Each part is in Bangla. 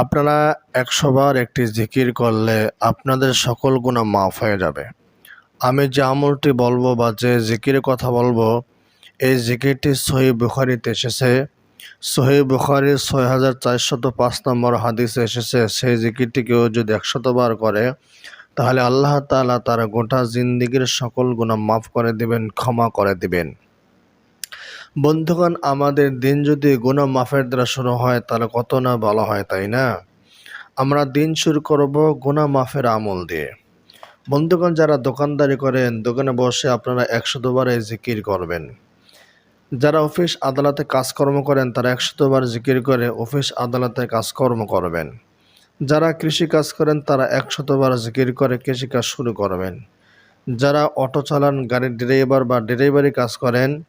আপনারা একশোবার একটি জিকির করলে আপনাদের সকল গুণা মাফ হয়ে যাবে। আমি যে আমলটি বলব বা যে জিকির কথা বলব, এই জিকিরটি সহি বুখারিতে এসেছে। সহি বুখারির ছয় হাজার চারশত পাঁচ নম্বর হাদিসে এসেছে, সেই জিকিরটি কেউ যদি একশতবার করে, তাহলে আল্লাহ তাআলা তার গোটা জিন্দিগির সকল গুণা মাফ করে দিবেন, ক্ষমা করে দিবেন। বন্ধুগণ, আমাদের দিন যদি গুণা মাফের দ্বারা শুরু হয়, তাহলে কত না ভালো হয়, তাই না? আমরা দিন শুরু করব গুণা মাফের আমল দিয়ে। বন্ধুগণ, যারা দোকানদারি করেন, দোকানে বসে আপনারা একশো দুবার এই জিকির করবেন। যারা অফিস আদালতে কাজকর্ম করেন, তারা একশতবার জিকির করে অফিস আদালতে কাজকর্ম করবেন। যারা কৃষি কাজ করেন, তারা একশতবার জিকির করে কৃষিকাজ শুরু করবেন। যারা অটো চালান, গাড়ির ড্রাইভার বা ডেলিভারি কাজ করেন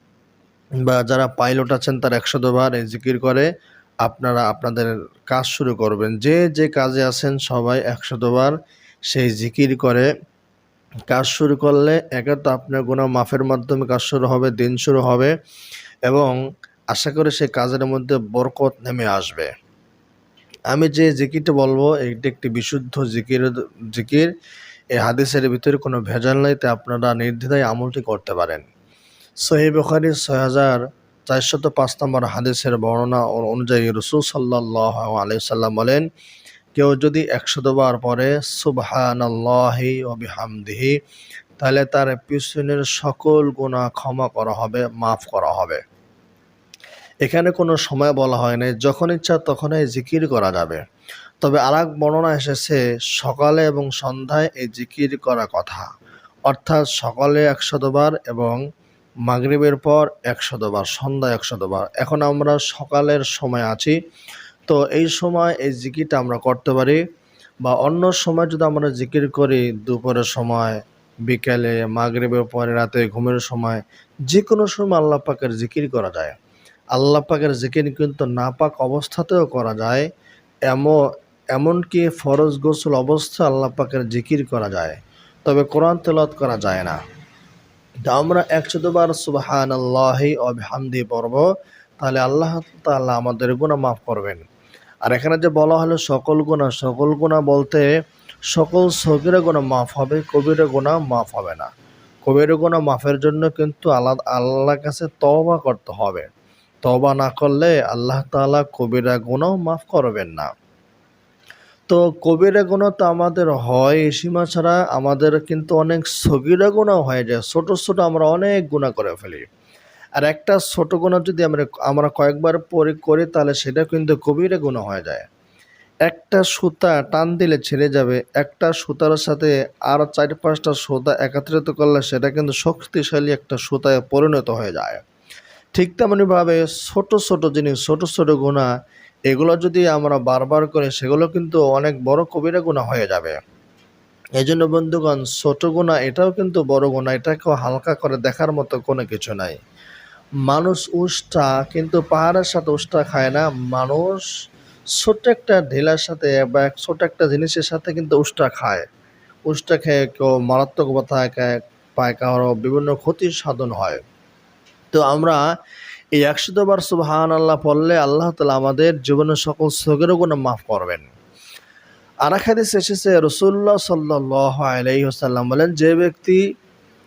বা যারা পাইলট আছেন, তারা একশো দুবার এই জিকির করে। আপনারা আপনাদের কাজ শুরু করবেন। যে যে কাজে আছেন, সবাই একশো দুবার সেই জিকির করে। কাজ শুরু করলে একে তো আপনার কোনো মাফের মাধ্যমে কাজ শুরু হবে, দিন শুরু হবে এবং আশা করি সেই কাজের মধ্যে বরকত নেমে আসবে। আমি যে জিকিরটা বলব, এটি একটি বিশুদ্ধ জিকির জিকির। এই হাদিসের ভিতরে কোনো ভেজাল নাই, তাই আপনারা নির্দ্বিধায় আমলটি করতে পারেন। সহি বুখারি ছয় হাজার চারশত পাঁচ নম্বর হাদিসের বর্ণনা অনুযায়ী রসুল সাল্লাহ আলি সাল্লাম বলেন, কেউ যদি একশতবার পরে সুবহানাল্লাহি ও বিহামদিহি, তাহলে তার পিছনের সকল গুণা ক্ষমা করা হবে, মাফ করা হবে। এখানে কোনো সময় বলা হয় নাই, যখন ইচ্ছা তখনই জিকির করা যাবে। তবে আর এক বর্ণনা এসেছে, সকালে এবং সন্ধ্যায় এই জিকির করা কথা। অর্থাৎ সকালে একশতবার এবং মাগরিবের পর একশতবার সন্ধ্যা একশতবার এখন আমরা সকালের সময় আছি। তো এই সময় এই জিকিরটা আমরা করতে পারি বা অন্য সময় যদি আমরা জিকির করি, দুপুরের সময়, বিকেলে, মাগরিবের পরে রাতে, ঘুমের সময় যে কোনো সময় আল্লাহ পাকের জিকির করা যায়। আল্লাহ পাকের জিকির কিন্তু নাপাক অবস্থাতেও করা যায়। এমন, এমনকি ফরজ গোসল অবস্থা আল্লাহ পাকের জিকির করা যায়। তবে কোরআন তেলত করা যায় না। তো আমরা একশতবার সুবাহান আল্লাহি অবহামদি পড়ব, তাহলে আল্লাহ তাআলা আমাদের গুণা মাফ করবেন। আর এখানে যে বলা হলো সকল গুণা সকল গুণা বলতে সকল সগিরা গুণা মাফ হবে, কবিরা গুণা মাফ হবে না। কবিরা গুণা মাফের জন্য কিন্তু আল্লাহ, আল্লাহর কাছে তওবা করতে হবে। তওবা না করলে আল্লাহ তাআলা কবিরা গুণাও মাফ করবেন না। তো কবিরা গুণা তো আমাদের হয় সীমা ছাড়া আমাদের কিন্তু অনেক সগিরা গুণাও হয়ে যায় ছোট ছোট আমরা অনেক গুণা করে ফেলি। আর একটা ছোট গুণা যদি আমরা আমরা কয়েকবার পরে, করি তাহলে সেটা কিন্তু কবিরা গুণা হয়ে যায়। একটা সুতা টান দিলে ছেড়ে যাবে, একটা সুতার সাথে আর চার পাঁচটা সুতা একত্রিত করলে সেটা কিন্তু শক্তিশালী একটা সুতায় পরিণত হয়ে যায়। ঠিক তেমনিভাবে ছোট ছোট জিনিস, ছোট ছোট গুণা এগুলো যদি আমরা বারবার করে, সেগুলো কিন্তু অনেক বড় কবিরা গুণা হয়ে যাবে। এই জন্য বন্ধুগণ, ছোট গুণা এটাও কিন্তু বড় গুণা, এটাকেও হালকা করে দেখার মতো কোনো কিছু নাই। মানুষ উষ্টা, কিন্তু পাহাড়ের সাথে উষ্টা খায় না। মানুষ ছোট্ট একটা ঢেলার সাথে বা ছোট একটা জিনিসের সাথে কিন্তু উষ্টা খায়। উষ্টা খেয়ে কেউ মারাত্মক ব্যথা পায় কারও বিভিন্ন ক্ষতির সাধন হয়। তো আমরা এই একশতবার সুবহান আল্লাহ পড়লে আল্লাহ তালা আমাদের জীবনের সকল সগের গুণা মাফ করবেন। আর এক হাদিস এসেছে রসুল্লাহ সাল্লাহ আলাইসাল্লাম বলেন, যে ব্যক্তি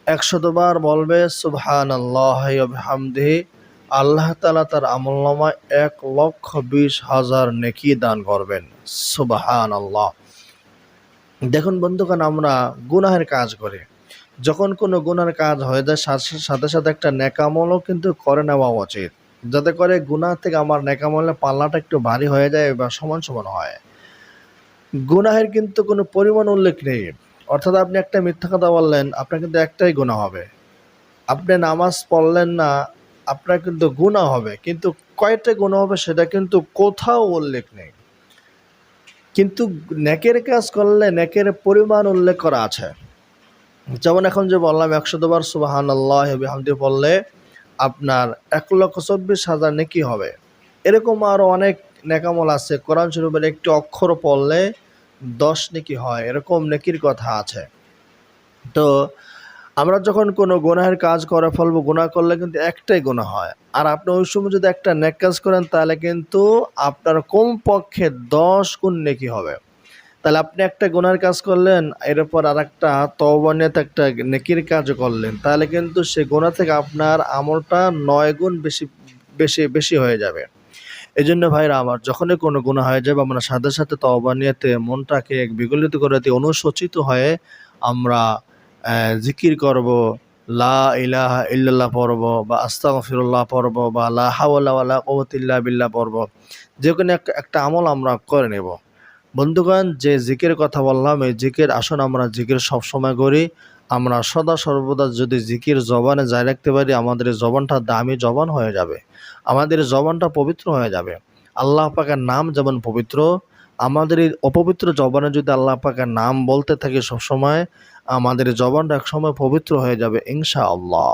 একশতবার বলবে সুবহান আল্লাহ হামদেহি আল্লাহ তালা তার আমলনামায় এক লক্ষ বিশ হাজার নেকি দান করবেন। সুবহান আল্লাহ দেখুন বন্ধুগণ, আমরা গুনাহের কাজ করি। যখন কোনো গুনার কাজ হয়ে যায় সাথে সাথে একটা নেকামলও কিন্তু করে নেওয়া উচিত। যাতে করে গুনাহ থেকে আমার নেকামলের পাল্লাটা একটু ভারী হয়ে যায় বা সমান সমান হয়। গুনাহের কিন্তু কোনো পরিমাণ উল্লেখ নেই। অর্থাৎ আপনি একটা মিথ্যা কথা বললেন, আপনার কিন্তু একটাই গুণা হবে। আপনি নামাজ পড়লেন না, আপনার কিন্তু গুণা হবে। কিন্তু কয়টা গুণা হবে সেটা কিন্তু কোথাও উল্লেখ নেই। কিন্তু নেকের কাজ করলে নেকের পরিমাণ উল্লেখ করা আছে। যেমন এখন যে বললাম একশো দুবার সুবাহান আল্লাহ হামদি পড়লে আপনার এক লক্ষ চব্বিশ হাজার নেকি হবে। এরকম আরও অনেক নেকামল আছে। কোরআন শরীফের একটি অক্ষর পড়লে দশ নেকি হয়। এরকম নেকির কথা আছে। তো আমরা যখন কোনো গুনাহের কাজ করে, ফেলব, গুনাহ করলে কিন্তু একটাই গুণা হয়। আর আপনি ওই সময় যদি একটা নেক কাজ করেন, তাহলে কিন্তু আপনার কমপক্ষে দশ গুণ নেকি হবে। তাহলে আপনি একটা গুনার কাজ করলেন, এরপর আর একটা তওবানিয়াতে একটা নেকির কাজ করলেন। তাহলে কিন্তু সে গোনা থেকে আপনার আমলটা নয় গুণ বেশি বেশি বেশি হয়ে যাবে। এই জন্য ভাইরা আমার যখনই কোনো গুণা হয়ে যাবে, আমরা সাথে সাথে তওবানিয়াতে মনটাকে এক বিগলিত করে দিয়ে অনুশোচিত হয়ে আমরা জিকির করব, লা ইলাহা ইল্লাল্লাহ পর্ব বা আস্তাগফিরুল্লাহ পর্ব বা লা হাওলা ওয়ালা ইল্লা বিল্লাহ পড়ব। যে কোনো একটা আমল আমরা করে নেব। বন্ধুগণ, যে জিকের কথা বললাম, এই জিকের আসুন আমরা জিকির সবসময় করি। আমরা সদা সর্বদা যদি জিকির জবানে যাই রাখতে পারি, আমাদের জবানটা দামি জবান হয়ে যাবে। আমাদের জবানটা পবিত্র হয়ে যাবে। আল্লাহ পাকের নাম যেমন পবিত্র, আমাদের এই অপবিত্র জবানে যদি আল্লাহ পাকের নাম বলতে থাকি সবসময় আমাদের জবানটা একসময় পবিত্র হয়ে যাবে ইনশা আল্লাহ